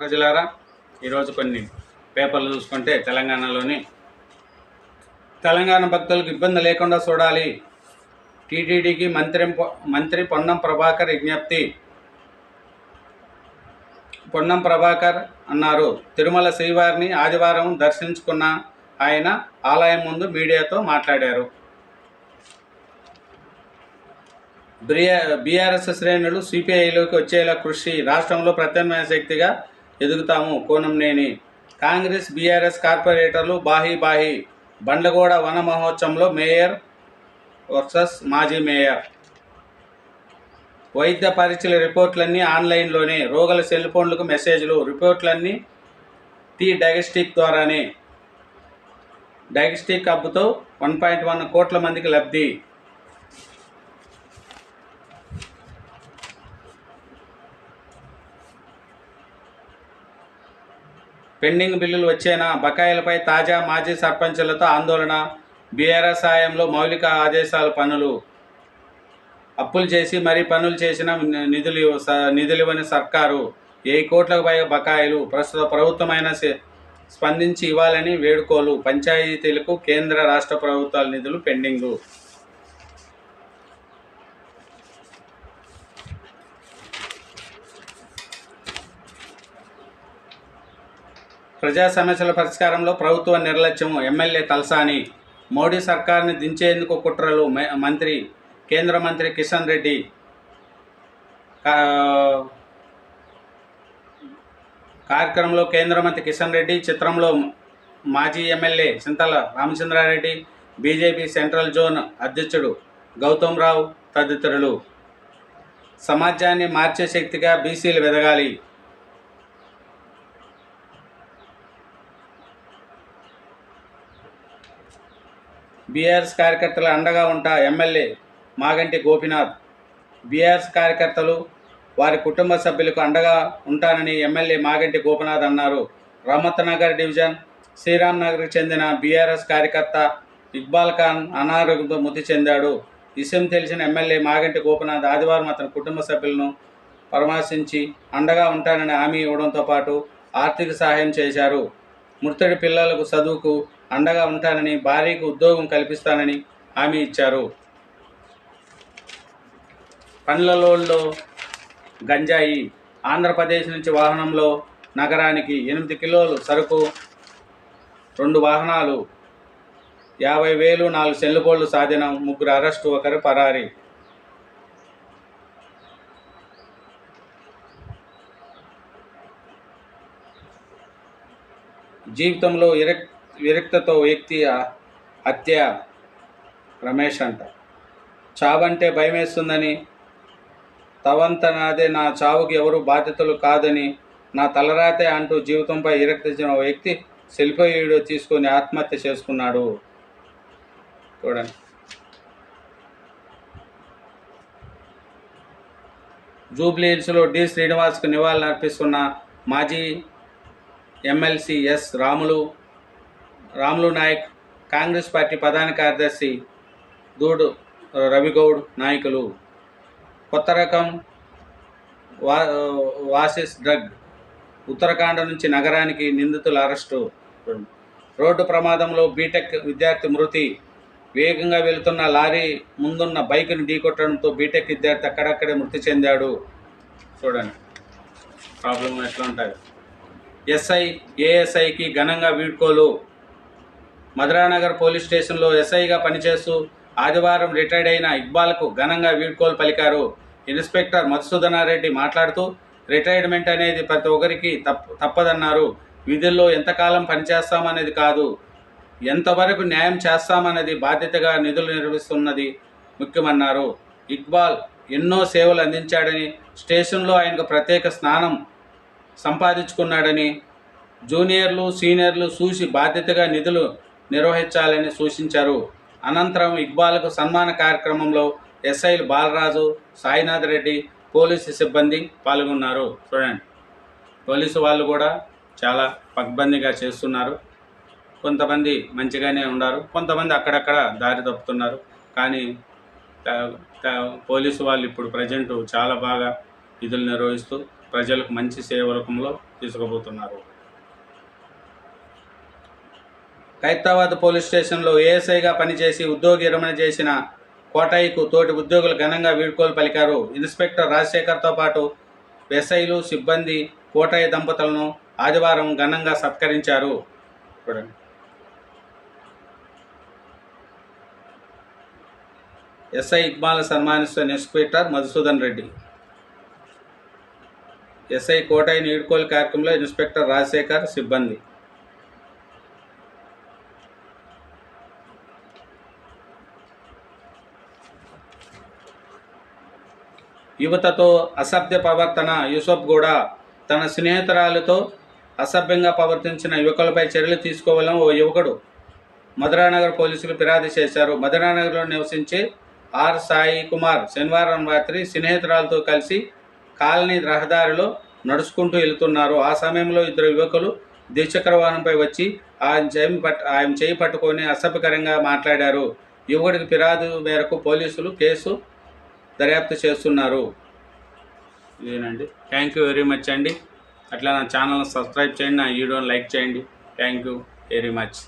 ప్రజలారా ఈరోజు కొన్ని పేపర్లు చూసుకుంటే తెలంగాణలోని తెలంగాణ భక్తులకు ఇబ్బంది లేకుండా చూడాలి. టీటీడీకి మంత్రి మంత్రి పొన్నం ప్రభాకర్ విజ్ఞప్తి. పొన్నం ప్రభాకర్ అన్నారు తిరుమల శ్రీవారిని ఆదివారం దర్శించుకున్న ఆయన ఆలయం ముందు మీడియాతో మాట్లాడారు. బీఆర్ఎస్ శ్రేణులు సిపిఐలోకి వచ్చేలా కృషి రాష్ట్రంలో ప్రత్యామ్నాయ శక్తిగా ఎదుగుతాము కోనంనేని కాంగ్రెస్ బీఆర్ఎస్ కార్పొరేటర్లు బాహీ బాహీ. బండ్లగూడ వన మహోత్సవంలో మేయర్ వర్సెస్ మాజీ మేయర్. వైద్య పరీక్షల రిపోర్ట్లన్నీ ఆన్లైన్లోనే. రోగుల సెల్ ఫోన్లకు మెసేజ్లు రిపోర్ట్లన్నీ టీ డయాగ్నస్టిక్ ద్వారానే. డయాగ్నస్టిక్ హబ్తో వన్ పాయింట్ వన్ కోట్ల మందికి లబ్ధి. పెండింగ్ బిల్లులు వచ్చేనా? బకాయిలపై తాజా మాజీ సర్పంచులతో ఆందోళన బీఆర్ఎస్ సాయంలో మౌలిక ఆదేశాలు పనులు అప్పులు చేసి మరీ పనులు చేసిన నిధులు ఇవ్వ- స- నిధులు ఇవ్వని సర్కారు ఏ కోట్లకు పైగా బకాయిలు ప్రస్తుత ప్రభుత్వమైన స్పందించి ఇవ్వాలని వేడుకోలు. పంచాయతీలకు కేంద్ర రాష్ట్ర ప్రభుత్వాల నిధులు పెండింగు. ప్రజా సమస్యల పరిష్కారంలో ప్రభుత్వ నిర్లక్ష్యం ఎమ్మెల్యే తలసాని మోడీ సర్కార్ని దించేందుకు కుట్రలు మంత్రి కేంద్ర మంత్రి కిషన్ రెడ్డి. కా- కార్యక్రమంలో కేంద్ర మంత్రి కిషన్ రెడ్డి చిత్రంలో మాజీ MLA Chintala Ramachandra Reddy BJP central zone అధ్యక్షుడు గౌతమ్ రావు తదితరులు. సమాజాన్ని మార్చే శక్తిగా బీసీలు వెదగాలి. బీఆర్ఎస్ కార్యకర్తల అండగా ఉంటా ఎమ్మెల్యే మాగంటి గోపినాథ్. బీఆర్ఎస్ కార్యకర్తలు వారి కుటుంబ సభ్యులకు అండగా ఉంటానని ఎమ్మెల్యే మాగంటి గోపినాథ్ అన్నారు. రహమత్నగర్ డివిజన్ శ్రీరామ్ నగర్కి చెందిన బీఆర్ఎస్ కార్యకర్త ఇక్బాల్ ఖాన్ అనారోగ్యంతో మృతి చెందాడు. విషయం తెలిసిన ఎమ్మెల్యే మాగంటి గోపినాథ్ ఆదివారం అతని కుటుంబ సభ్యులను పరామర్శించి అండగా ఉంటానని హామీ ఇవ్వడంతో పాటు ఆర్థిక సహాయం చేశారు. మృతుడి పిల్లలకు చదువుకు అండగా ఉంటానని భార్యకు ఉద్యోగం కల్పిస్తానని హామీ ఇచ్చారు. పండ్లలోల్లో గంజాయి ఆంధ్రప్రదేశ్ నుంచి వాహనంలో నగరానికి ఎనిమిది కిలోలు సరుకు రెండు వాహనాలు యాభై వేలు నాలుగు సెల్లుబోళ్ళు సాధనం ముగ్గురు అరెస్టు ఒకరు పరారి. జీవితంలో ఇరక్ విరక్తతో వ్యక్తి హత్య రమేష్ అంట. చావంటే భయమేస్తుందని తవంత నాదే నా చావుకి ఎవరు బాధ్యతలు కాదని నా తలరాతే అంటూ జీవితంపై విరక్తించిన ఓ వ్యక్తి సెల్ఫీ వీడియో తీసుకొని ఆత్మహత్య చేసుకున్నాడు. చూడండి. జూబ్లీ హిల్స్లో డి శ్రీనివాస్కు నివాళులు అర్పిస్తున్న మాజీ MLC S Ramulu Ramulu Naik Congress party ప్రధాన కార్యదర్శి దూడు రవిగౌడ్ నాయకులు. కొత్త రకం వా వాసిస్ డ్రగ్. ఉత్తరాఖండ్ నుంచి నగరానికి నిందితుల అరెస్టు. రోడ్డు ప్రమాదంలో బీటెక్ విద్యార్థి మృతి. వేగంగా వెళుతున్న లారీ ముందున్న బైక్ను ఢీకొట్టడంతో బీటెక్ విద్యార్థి అక్కడక్కడే మృతి చెందాడు. చూడండి. ప్రాబ్లం ఎట్లా ఉంటాయి ఎస్ఐ ఏఎస్ఐకి ఘనంగా వీడ్కోలు. మధురానగర్ పోలీస్ స్టేషన్లో ఎస్ఐగా పనిచేస్తూ ఆదివారం రిటైర్డ్ అయిన ఇక్బాల్కు ఘనంగా వీడ్కోలు పలికారు. ఇన్స్పెక్టర్ మధుసూదనారెడ్డి మాట్లాడుతూ రిటైర్మెంట్ అనేది ప్రతి ఒక్కరికి తప్ తప్పదన్నారు. విధుల్లో ఎంతకాలం పనిచేస్తామనేది కాదు. ఎంతవరకు న్యాయం చేస్తామనేది బాధ్యతగా నిధులు నిర్వహిస్తున్నది ముఖ్యమన్నారు. ఇక్బాల్ ఎన్నో సేవలు అందించాడని స్టేషన్లో ఆయనకు ప్రత్యేక స్నానం సంపాదించుకున్నాడని జూనియర్లు సీనియర్లు చూసి బాధ్యతగా నిధులు నిర్వహించాలని సూచించారు. అనంతరం ఇక్బాల్కు సన్మాన కార్యక్రమంలో ఎస్ఐలు బాలరాజు సాయినాథ్ రెడ్డి పోలీసు సిబ్బంది పాల్గొన్నారు. చూడండి. పోలీసు వాళ్ళు కూడా చాలా పగ్బందీగా చేస్తున్నారు. కొంతమంది మంచిగానే ఉన్నారు. కొంతమంది అక్కడక్కడ దారి తప్పుతున్నారు. కానీ పోలీసు వాళ్ళు ఇప్పుడు ప్రజెంట్ చాలా బాగా విధులు నిర్వహిస్తూ ప్రజలకు మంచి సేవ రూపంలో తీసుకుపోతున్నారు. ఖైరతాబాద్ పోలీస్ స్టేషన్లో ఏఎస్ఐగా పనిచేసి ఉద్యోగి విరమణ చేసిన కోటాయికు తోటి ఉద్యోగులు ఘనంగా వీడ్కోలు పలికారు. ఇన్స్పెక్టర్ రాజశేఖర్తో పాటు ఎస్ఐలు సిబ్బంది కోటాయి దంపతులను ఆదివారం ఘనంగా సత్కరించారు. చూడండి. ఎస్ఐ ఇక్బాల్ సన్మానిస్తున్న ఇన్స్పెక్టర్ మధుసూదన్ రెడ్డి. ఎస్ఐ కోటాయి వీడ్కోలు కార్యక్రమంలో ఇన్స్పెక్టర్ రాజశేఖర్ సిబ్బంది. యువతతో అసభ్య ప్రవర్తన యూసఫ్ కూడా తన స్నేహితురాలతో అసభ్యంగా ప్రవర్తించిన యువకులపై చర్యలు తీసుకోవాలని ఓ యువకుడు మధురానగర్ పోలీసులు ఫిర్యాదు చేశారు. మధురానగర్లో నివసించే ఆర్ సాయి కుమార్ శనివారం రాత్రి స్నేహితురాలతో కలిసి కాలనీ రహదారిలో నడుచుకుంటూ వెళ్తున్నారు. ఆ సమయంలో ఇద్దరు యువకులు ద్విచక్ర వాహనంపై వచ్చి ఆయన చేయి పట్ ఆయన చేయి పట్టుకొని అసభ్యకరంగా మాట్లాడారు. యువకుడికి ఫిర్యాదు మేరకు పోలీసులు కేసు దర్యాప్తు చేస్తున్నారు. ఇదేనండి. థ్యాంక్ యూ వెరీ మచ్ అండి. అట్లా నా ఛానల్ని సబ్స్క్రైబ్ చేయండి నా వీడియోని లైక్ చేయండి. Thank you very much